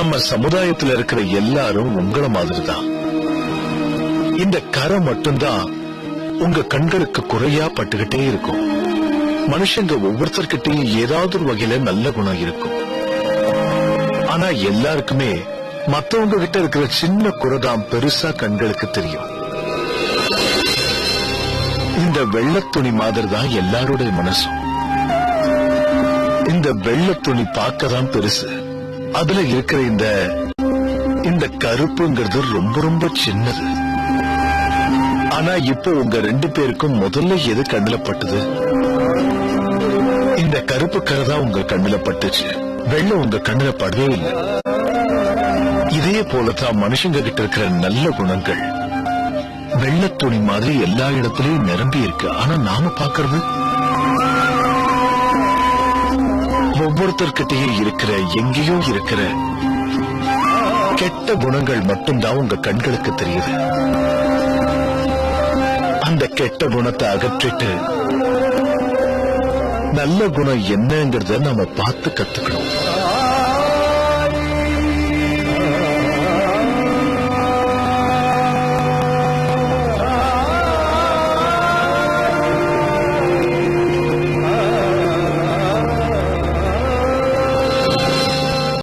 நம்ம சமுதாயத்துல இருக்கிற எல்லாரும் உங்கள மாதிரி தான் இந்த கரை மட்டும்தான் உங்க கண்களுக்கு குறையா பட்டுக்கிட்டே இருக்கும். மனுஷங்க ஒவ்வொருத்தர்கிட்டையும் ஏதாவது ஒரு வகையில நல்ல குணம் இருக்கும். ஆனா எல்லாருக்குமே மத்தவங்க கிட்ட இருக்கிற சின்ன குறைதான் பெருசா கண்களுக்கு தெரியும். இந்த வெள்ளத்துணி மாதிரி தான் எல்லாருடைய மனசும். இந்த வெள்ளத்துணி துணி தான் பெருசு. அதுல இருக்கிற இந்த இந்த கருப்புங்கிறது ரொம்ப ரொம்ப சின்னது. ஆனா இப்போ உங்க ரெண்டு பேருக்கும் முதல்ல எது கண்ணுல பட்டது? இந்த கருப்பு கரை உங்க கண்ணுல பட்டுச்சு. வெள்ளம் உங்க கண்ணுல படவே இல்லை. இதே போலதான் மனுஷங்க கிட்ட இருக்கிற நல்ல குணங்கள். வெள்ளத் துணி மாதிரி எல்லா இடத்துலயும் நிரம்பி இருக்கு. ஆனா நாம பாக்குறது ஒவ்வொருத்தர்கிட்டயும் இருக்கிற எங்கேயோ இருக்கிற கெட்ட குணங்கள் மட்டும்தான் உங்க கண்களுக்கு தெரியுது. அந்த கெட்ட குணத்தை அகற்றிட்டு நல்ல குணம் என்னங்கிறத நாம பார்த்து கத்துக்கணும்.